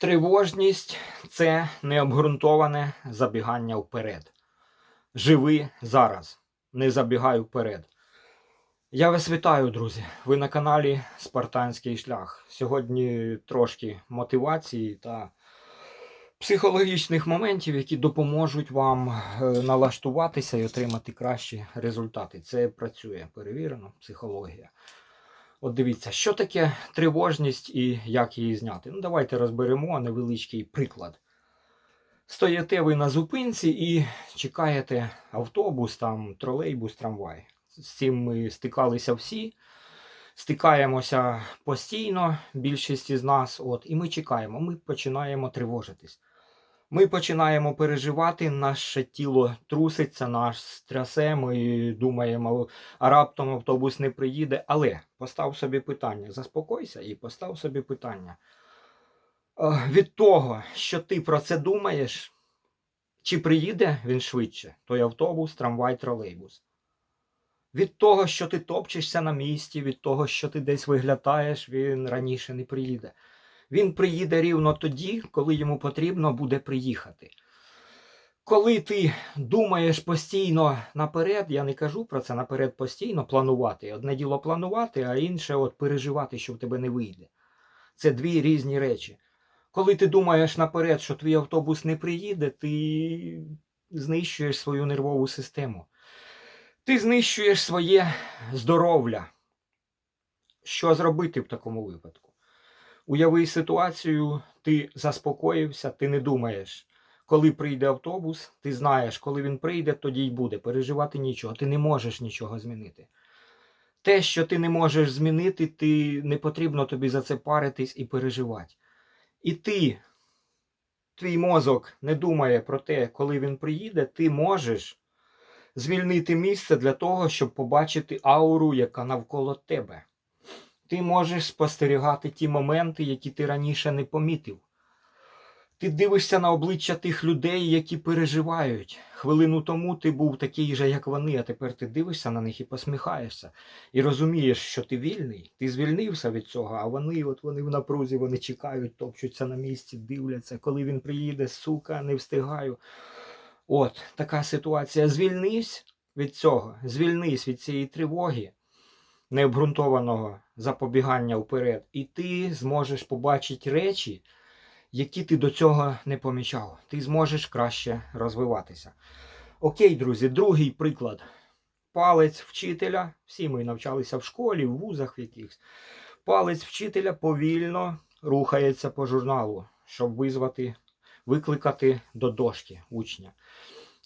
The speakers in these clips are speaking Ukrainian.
Тривожність це необґрунтоване забігання вперед. Живи зараз, не забігай вперед. Я вас вітаю, друзі. Ви на каналі Спартанський шлях. Сьогодні трошки мотивації та психологічних моментів, які допоможуть вам е, налаштуватися і отримати кращі результати. Це працює, перевірено, психологія. От дивіться, що таке тривожність і як її зняти. Ну, давайте розберемо невеличкий приклад. Стоїте ви на зупинці і чекаєте автобус, там, тролейбус, трамвай. З цим ми стикалися всі. Стикаємося постійно, більшість із нас, от, і ми чекаємо, ми починаємо тривожитись. Ми починаємо переживати, наше тіло труситься, нас трясе, ми думаємо, а раптом автобус не приїде. Але постав собі питання, заспокойся і постав собі питання. Е, Від того, що ти про це думаєш, чи приїде він швидше, той автобус, трамвай, тролейбус. Від того, що ти топчешся на місці, від того, що ти десь виглядаєш, він раніше не приїде. Він приїде рівно тоді, коли йому потрібно буде приїхати. Коли ти думаєш постійно наперед, я не кажу про це наперед постійно планувати. Одне діло планувати, а інше от переживати, що в тебе не вийде. Це дві різні речі. Коли ти думаєш наперед, що твій автобус не приїде, ти знищуєш свою нервову систему. Ти знищуєш своє здоров'я. Що зробити в такому випадку? Уяви ситуацію, ти заспокоївся, ти не думаєш, коли прийде автобус, ти знаєш, коли він прийде, тоді й буде. Переживати нічого. Ти не можеш нічого змінити. Те, що ти не можеш змінити, ти не потрібно тобі за це паритись і переживати. І ти, твій мозок не думає про те, коли він приїде, ти можеш звільнити місце для того, щоб побачити ауру, яка навколо тебе. Ти можеш спостерігати ті моменти, які ти раніше не помітив. Ти дивишся на обличчя тих людей, які переживають. Хвилину тому ти був такий же, як вони, а тепер ти дивишся на них і посміхаєшся. І розумієш, що ти вільний, ти звільнився від цього, а вони, от вони в напрузі, вони чекають, топчуться на місці, дивляться, коли він приїде, сука, не встигаю. От така ситуація. Звільнись від цього, звільнись від цієї тривоги необґрунтованого запобігання вперед, і ти зможеш побачити речі, які ти до цього не помічав. Ти зможеш краще розвиватися. Окей, друзі, другий приклад. Палець вчителя. Всі ми навчалися в школі, в вузах якихось. Палець вчителя повільно рухається по журналу, щоб визвати, викликати до дошки учня.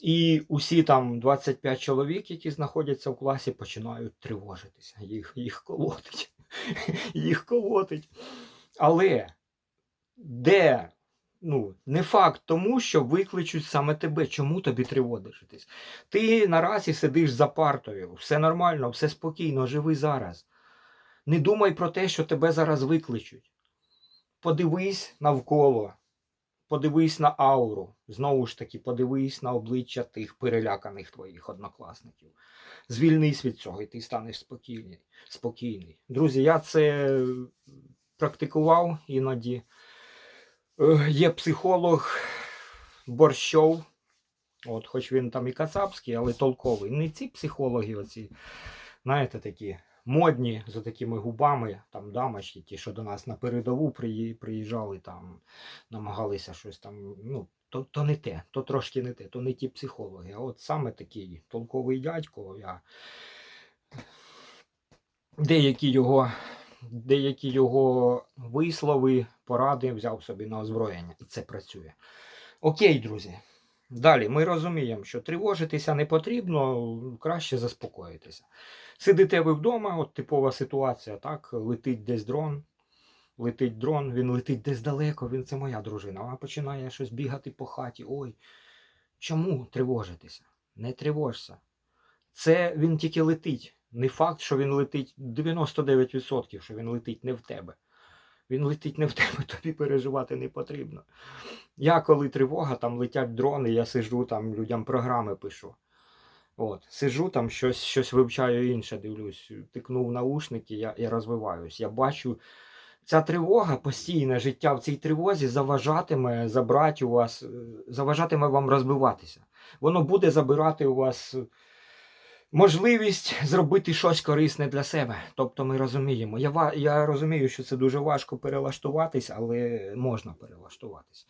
І усі там 25 чоловік, які знаходяться в класі, починають тривожитися. Їх, їх колотить. Їх колотить. Але де ну, не факт тому, що викличуть саме тебе. Чому тобі тривожитись? Ти наразі сидиш за партою, все нормально, все спокійно, живи зараз. Не думай про те, що тебе зараз викличуть. Подивись навколо. Подивись на ауру. Знову ж таки, подивись на обличчя тих переляканих твоїх однокласників. Звільнись від цього, і ти станеш спокійний. спокійний. Друзі, я це практикував іноді. Е, Є психолог Борщов, от, хоч він там і кацапський, але толковий. Не ці психологи, оці, знаєте, такі модні з такими губами, там дамочки, ті, що до нас на передову приїжджали, там, намагалися щось там. ну, то, то не те, то трошки не те, то не ті психологи. А от саме такий толковий дядько, я деякі його, деякі його вислови, поради взяв собі на озброєння, і це працює. Окей, друзі. Далі ми розуміємо, що тривожитися не потрібно, краще заспокоїтися. Сидите ви вдома, от типова ситуація, так, летить десь дрон, летить дрон, він летить десь далеко, він це моя дружина. Вона починає щось бігати по хаті. Ой, чому тривожитися? Не тривожся. Це він тільки летить. Не факт, що він летить 99%, що він летить не в тебе. Він летить не в тебе, тобі переживати не потрібно. Я коли тривога, там летять дрони, я сижу там людям програми пишу. От, сижу там, щось, щось вивчаю інше, дивлюсь, тикнув наушники, я, я розвиваюсь. Я бачу ця тривога, постійне життя в цій тривозі заважатиме забрати у вас, е, заважатиме вам розбиватися. Воно буде забирати у вас е, можливість зробити щось корисне для себе. Тобто ми розуміємо. Я, я розумію, що це дуже важко перелаштуватись, але можна перелаштуватись.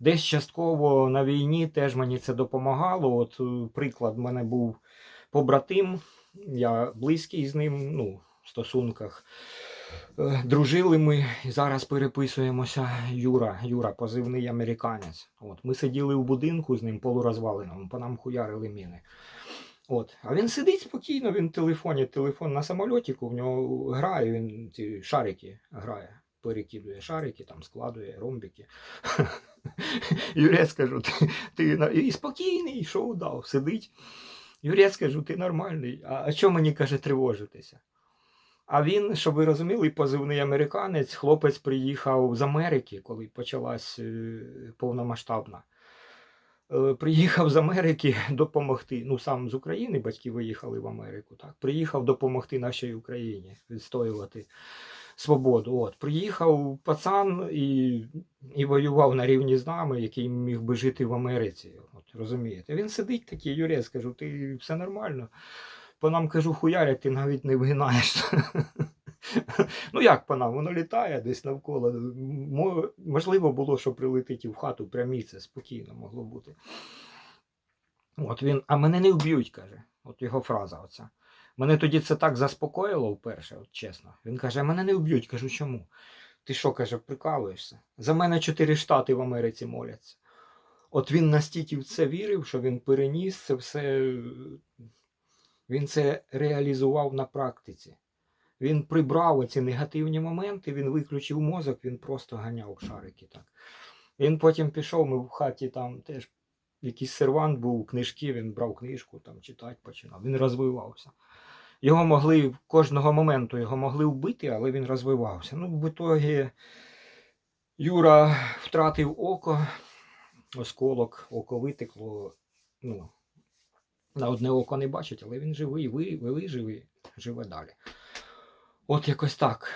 Десь частково на війні теж мені це допомагало. От е, приклад, в мене був побратим, я близький з ним, ну, в стосунках. Е, Дружили ми і зараз переписуємося. Юра, Юра, позивний американець. От, ми сиділи в будинку з ним полурозваленому, по нам хуярили міни. От. А він сидить спокійно, він в телефоні, телефон на самольотіку, в нього грає, він ці шарики грає, перекидує шарики, там складує ромбики. Юрець кажу, ти, ти і спокійний, шоу дав, сидить. Юрець кажу, ти нормальний. А що мені каже тривожитися? А він, щоб ви розуміли, позивний американець, хлопець приїхав з Америки, коли почалась е, повномасштабна. Е, Приїхав з Америки допомогти. Ну, сам з України батьки виїхали в Америку. Так, приїхав допомогти нашій Україні відстоювати свободу. От, приїхав пацан і, і воював на рівні з нами, який міг би жити в Америці. От, розумієте? Він сидить такий, Юрець, кажу, ти все нормально. По нам кажу, хуярять, ти навіть не вгинаєшся. Ну як по нам, воно літає десь навколо. Можливо було, що прилетить і в хату прямі, це спокійно могло бути. От він, а мене не вб'ють, каже. От його фраза оця. Мене тоді це так заспокоїло вперше, от чесно. Він каже, мене не вб'ють. Кажу, чому? Ти що, каже, прикалуєшся? За мене чотири штати в Америці моляться. От він настільки в це вірив, що він переніс це все. Він це реалізував на практиці. Він прибрав оці негативні моменти, він виключив мозок, він просто ганяв шарики так. Він потім пішов, ми в хаті там теж якийсь сервант був, книжки, він брав книжку, там читати починав. Він розвивався. Його могли кожного моменту його могли вбити, але він розвивався. Ну, в ітогі Юра втратив око, осколок, око витекло. Ну, на одне око не бачить, але він живий, ви, ви живий, живе далі. От якось так.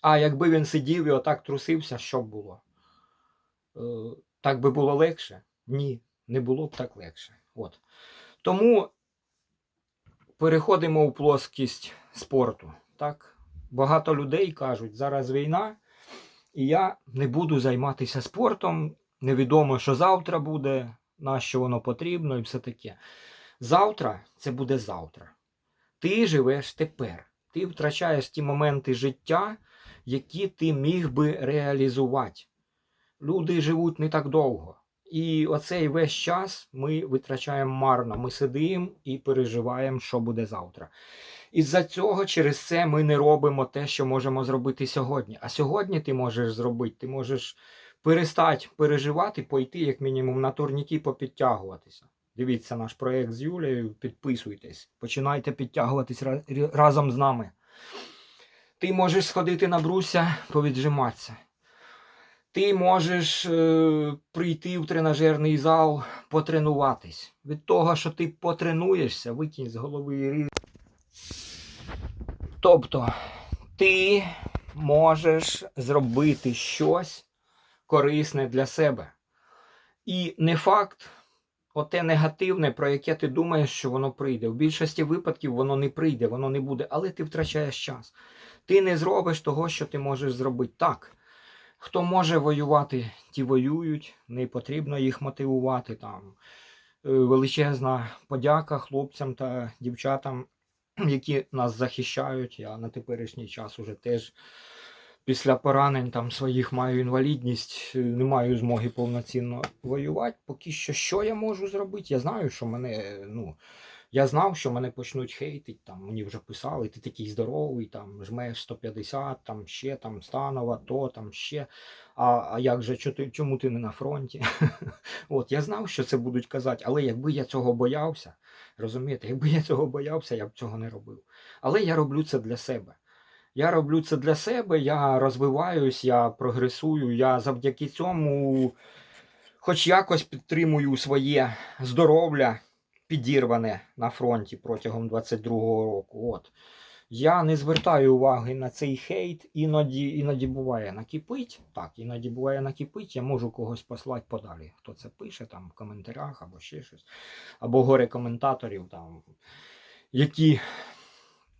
А якби він сидів і отак трусився, що б було? Е, так би було легше? Ні, не було б так легше. От. Тому переходимо в плоскість спорту. Так? Багато людей кажуть, зараз війна, і я не буду займатися спортом. Невідомо, що завтра буде, на що воно потрібно і все таке. Завтра це буде завтра. Ти живеш тепер. Ти втрачаєш ті моменти життя, які ти міг би реалізувати. Люди живуть не так довго. І оцей весь час ми витрачаємо марно. Ми сидимо і переживаємо, що буде завтра. Із-за цього через це ми не робимо те, що можемо зробити сьогодні. А сьогодні ти можеш зробити, ти можеш перестати переживати, пойти, як мінімум, на турніки попідтягуватися. Дивіться наш проєкт з Юлією, підписуйтесь, починайте підтягуватись ра- разом з нами. Ти можеш сходити на бруся, повіджиматися. Ти можеш е, прийти в тренажерний зал, потренуватись. Від того, що ти потренуєшся, викинь з голови різ. Тобто, ти можеш зробити щось корисне для себе. І не факт, оте негативне, про яке ти думаєш, що воно прийде. В більшості випадків воно не прийде, воно не буде, але ти втрачаєш час. Ти не зробиш того, що ти можеш зробити так. Хто може воювати, ті воюють, не потрібно їх мотивувати. Там. Е, Величезна подяка хлопцям та дівчатам, які нас захищають. Я на теперішній час уже теж після поранень там своїх маю інвалідність, е, не маю змоги повноцінно воювати. Поки що, що я можу зробити? Я знаю, що мене, е, ну, я знав, що мене почнуть хейтити, там мені вже писали, ти такий здоровий, там жмеш 150, там ще там станова, то там ще. А, а як же, чому ти не на фронті? От я знав, що це будуть казати, але якби я цього боявся, розумієте, якби я цього боявся, я б цього не робив. Але я роблю це для себе. Я роблю це для себе, я розвиваюсь, я прогресую, я завдяки цьому хоч якось підтримую своє здоров'я підірване на фронті протягом 22-го року. От. Я не звертаю уваги на цей хейт, іноді, іноді буває накипить. Так, іноді буває накипить, я можу когось послати подалі. Хто це пише там в коментарях або ще щось. Або горе коментаторів, там, які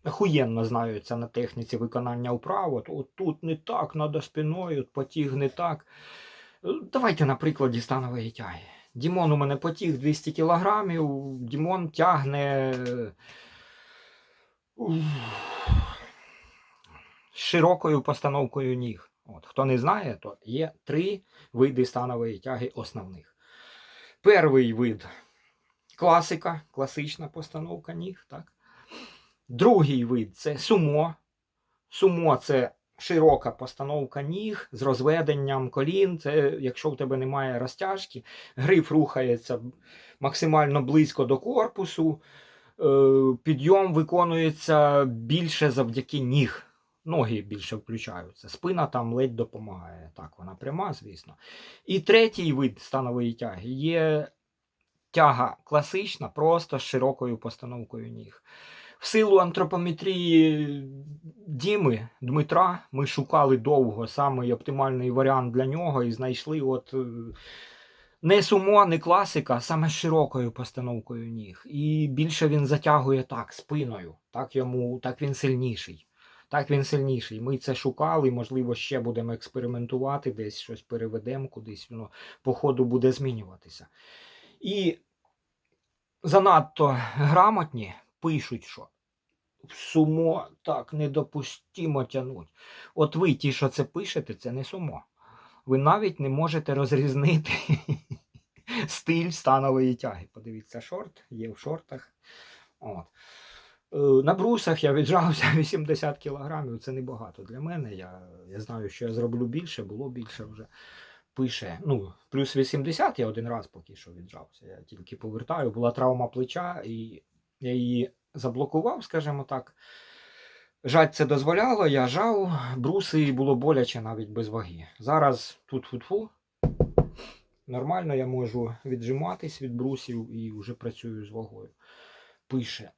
охуєнно знаються на техніці виконання вправ. От, тут не так, надо спиною, от потіг не так. Е, Давайте на прикладі станової тяги. Дімон у мене потіг 200 кілограмів, Дімон тягне. е, з широкою постановкою ніг. От, хто не знає, то є три види станової тяги основних. Перший вид класика, класична постановка ніг. Так? Другий вид це сумо. Сумо це широка постановка ніг з розведенням колін. Це якщо в тебе немає розтяжки, гриф рухається максимально близько до корпусу. Е, Підйом виконується більше завдяки ніг. Ноги більше включаються. Спина там ледь допомагає. Так, вона пряма, звісно. І третій вид станової тяги є тяга класична, просто з широкою постановкою ніг. В силу антропометрії Діми Дмитра ми шукали довго самий оптимальний варіант для нього і знайшли от е, не сумо, не класика, саме з широкою постановкою ніг. І більше він затягує так, спиною. Так йому, так він сильніший. Так він сильніший. Ми це шукали, можливо, ще будемо експериментувати, десь щось переведемо кудись, воно по ходу буде змінюватися. І занадто грамотні пишуть, що сумо так недопустимо тянуть. От ви, ті, що це пишете, це не сумо. Ви навіть не можете розрізнити стиль станової тяги. Подивіться, шорт, є в шортах. От. Е, На брусах я віджався 80 кілограмів. Це небагато для мене. Я, я знаю, що я зроблю більше, було більше вже. Пише, ну, плюс 80 я один раз поки що віджався. Я тільки повертаю. Була травма плеча, і я її заблокував, скажімо так. Жать це дозволяло, я жав, бруси було боляче навіть без ваги. Зараз тут фу Нормально я можу віджиматись від брусів і вже працюю з вагою. Пише.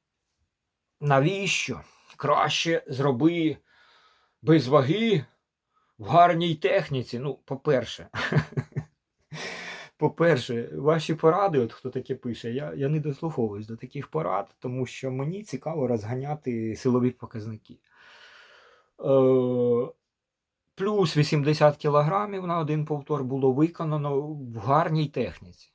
Навіщо? Краще зроби без ваги в гарній техніці. Ну, по-перше, по-перше, ваші поради, от хто таке пише, я, я не дослуховуюсь до таких порад, тому що мені цікаво розганяти силові показники. Е, плюс 80 кілограмів на один повтор було виконано в гарній техніці.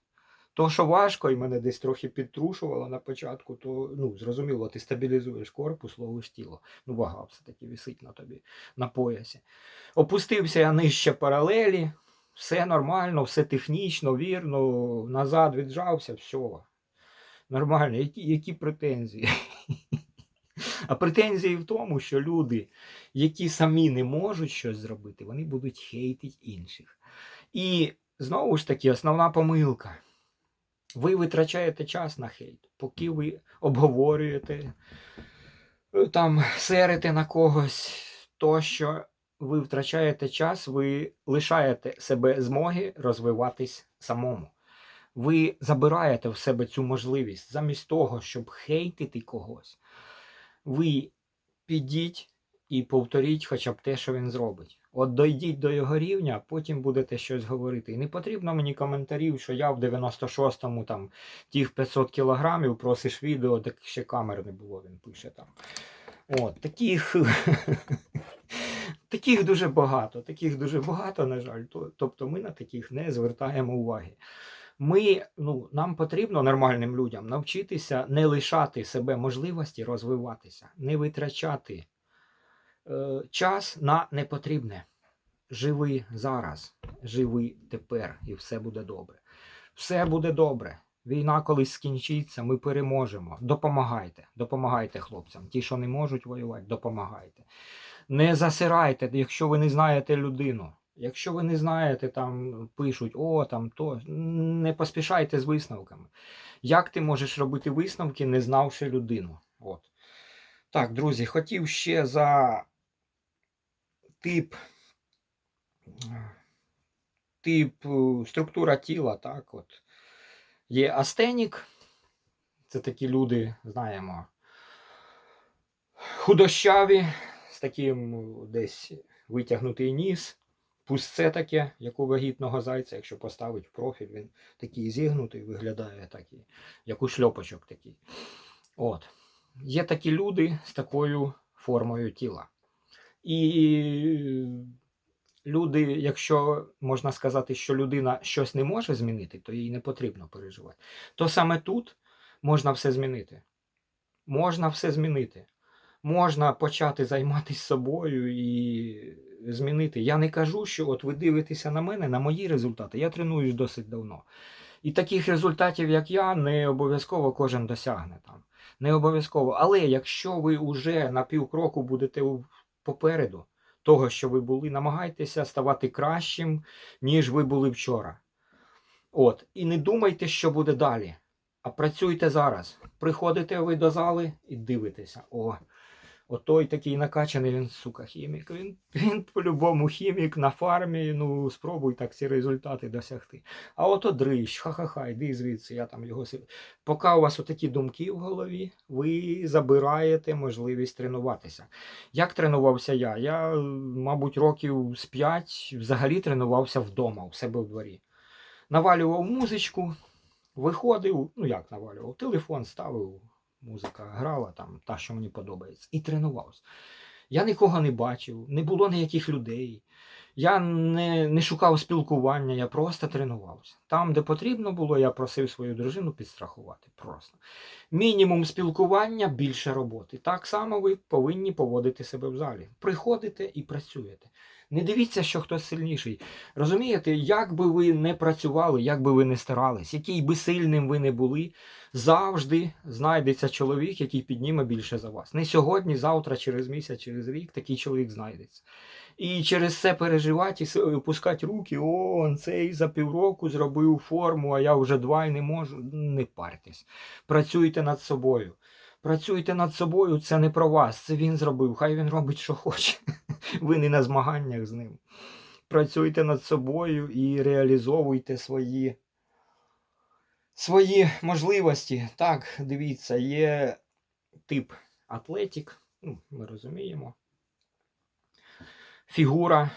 То, що важко, і мене десь трохи підтрушувало на початку, то ну, зрозуміло, ти стабілізуєш корпус, ловиш тіло. Ну, вага все-таки висить на тобі на поясі. Опустився я нижче паралелі, все нормально, все технічно, вірно, назад віджався, все. Нормально, які, які претензії? А претензії в тому, що люди, які самі не можуть щось зробити, вони будуть хейтити інших. І знову ж таки, основна помилка. Ви витрачаєте час на хейт, поки ви обговорюєте, е, там серите на когось, то що ви втрачаєте час, ви лишаєте себе змоги розвиватись самому. Ви забираєте в себе цю можливість замість того, щоб хейтити когось. Ви підіть і повторіть хоча б те, що він зробить. От дойдіть до його рівня, потім будете щось говорити. І не потрібно мені коментарів, що я в 96-му там тих 500 кілограмів просиш відео, так ще камер не було, він пише там. От, таких, таких дуже багато, таких дуже багато, на жаль. Тобто ми на таких не звертаємо уваги. Ми, ну, нам потрібно нормальним людям навчитися не лишати себе можливості розвиватися, не витрачати е, час на непотрібне. Живи зараз, живи тепер, і все буде добре. Все буде добре. Війна колись скінчиться, ми переможемо. Допомагайте, допомагайте хлопцям. Ті, що не можуть воювати, допомагайте. Не засирайте, якщо ви не знаєте людину. Якщо ви не знаєте, там пишуть, о, там то, не поспішайте з висновками. Як ти можеш робити висновки, не знавши людину? От. Так, друзі, хотів ще за тип, тип е, структура тіла, так, от. Є астенік, це такі люди, знаємо, худощаві, з таким десь витягнутий ніс, пустце таке, як у вагітного зайця, якщо поставить в профіль, він такий зігнутий, виглядає такий, як у шльопочок такий. От. Є такі люди з такою формою тіла. І люди, якщо можна сказати, що людина щось не може змінити, то їй не потрібно переживати. То саме тут можна все змінити. Можна все змінити. Можна почати займатися собою і змінити. Я не кажу, що от ви дивитеся на мене, на мої результати. Я тренуюсь досить давно. І таких результатів, як я, не обов'язково кожен досягне там. Не обов'язково. Але якщо ви вже на півкроку будете попереду того, що ви були, намагайтеся ставати кращим, ніж ви були вчора. От. І не думайте, що буде далі. А працюйте зараз. Приходите ви до зали і дивитеся. О, отой такий накачаний, він, сука, хімік. Він, він по-любому хімік на фармі. Ну, спробуй так ці результати досягти. А ото дрищ, ха-ха-ха, йди звідси, я там його си- Поки у вас отакі думки в голові, ви забираєте можливість тренуватися. Як тренувався я? Я, мабуть, років з 5 взагалі тренувався вдома, у себе в дворі. Навалював музичку, виходив, ну як навалював, телефон ставив, музика грала там, та, що мені подобається, і тренувався. Я нікого не бачив, не було ніяких людей. Я не, не шукав спілкування, я просто тренувався. Там, де потрібно було, я просив свою дружину підстрахувати. Просто. Мінімум спілкування, більше роботи. Так само ви повинні поводити себе в залі. Приходите і працюєте. Не дивіться, що хтось сильніший. Розумієте, як би ви не працювали, як би ви не старались, який би сильним ви не були, завжди знайдеться чоловік, який підніме більше за вас. Не сьогодні, завтра, через місяць, через рік такий чоловік знайдеться. І через це переживати і с- опускати руки, о, цей за півроку зробив форму, а я вже два і не можу. Не парьтесь. Працюйте над собою. Працюйте над собою, це не про вас. Це він зробив. Хай він робить, що хоче. Ви не на змаганнях з ним. Працюйте над собою і реалізовуйте свої, свої можливості. Так, дивіться, є тип атлетик, ну, ми розуміємо. Фігура,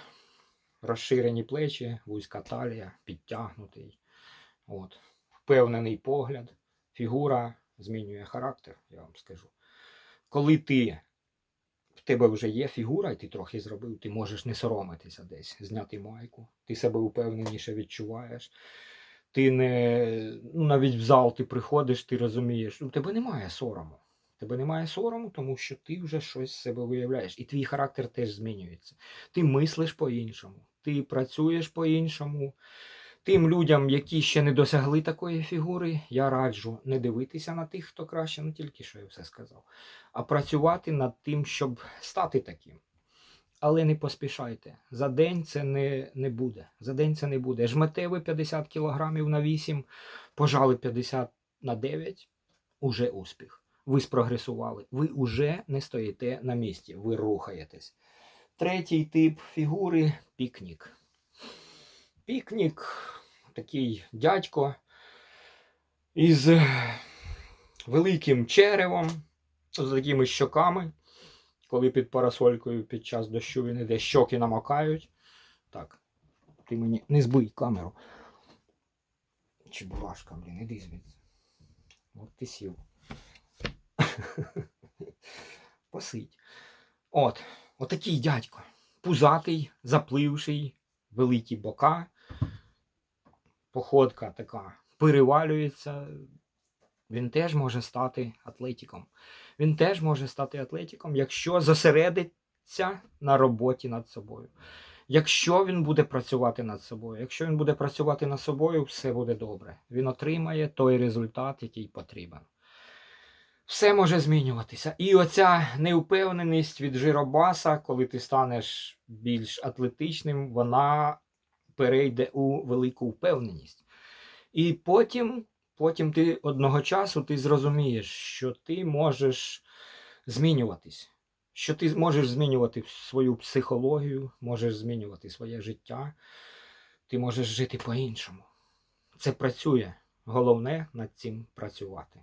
розширені плечі, вузька талія, підтягнутий. От. Впевнений погляд. Фігура змінює характер, я вам скажу. Коли ти в тебе вже є фігура, і ти трохи зробив, ти можеш не соромитися десь, зняти майку, ти себе упевненіше відчуваєш. Ти не ну, навіть в зал ти приходиш, ти розумієш, у тебе немає сорому. Тебе немає сорому, тому що ти вже щось з себе виявляєш, і твій характер теж змінюється. Ти мислиш по-іншому, ти працюєш по-іншому. Тим людям, які ще не досягли такої фігури, я раджу не дивитися на тих, хто краще, ну тільки що я все сказав, а працювати над тим, щоб стати таким. Але не поспішайте. За день це не, не буде. За день це не буде. Жмете ви 50 кілограмів на 8, пожали 50 на 9, уже успіх. Ви спрогресували. Ви уже не стоїте на місці, ви рухаєтесь. Третій тип фігури пікнік. Пікнік, такий дядько із великим черевом, з такими щоками. Коли під парасолькою під час дощу він іде, щоки намокають. Так, ти мені не збий камеру. Чебурашка, блін, іди звідси. От ти сів. Посидь. От, отакий дядько. Пузатий, запливший, великі бока. Походка така перевалюється. Він теж може стати атлетиком. Він теж може стати атлетиком, якщо зосередиться на роботі над собою. Якщо він буде працювати над собою, якщо він буде працювати над собою, все буде добре. Він отримає той результат, який потрібен. Все може змінюватися. І оця неупевненість від жиробаса, коли ти станеш більш атлетичним, вона перейде у велику впевненість. І потім, потім ти одного часу ти зрозумієш, що ти можеш змінюватись, що ти можеш змінювати свою психологію, можеш змінювати своє життя, ти можеш жити по-іншому. Це працює. Головне над цим працювати.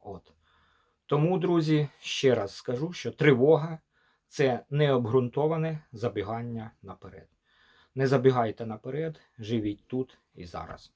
От. Тому, друзі, ще раз скажу, що тривога це необґрунтоване забігання наперед. Не забігайте наперед, живіть тут і зараз.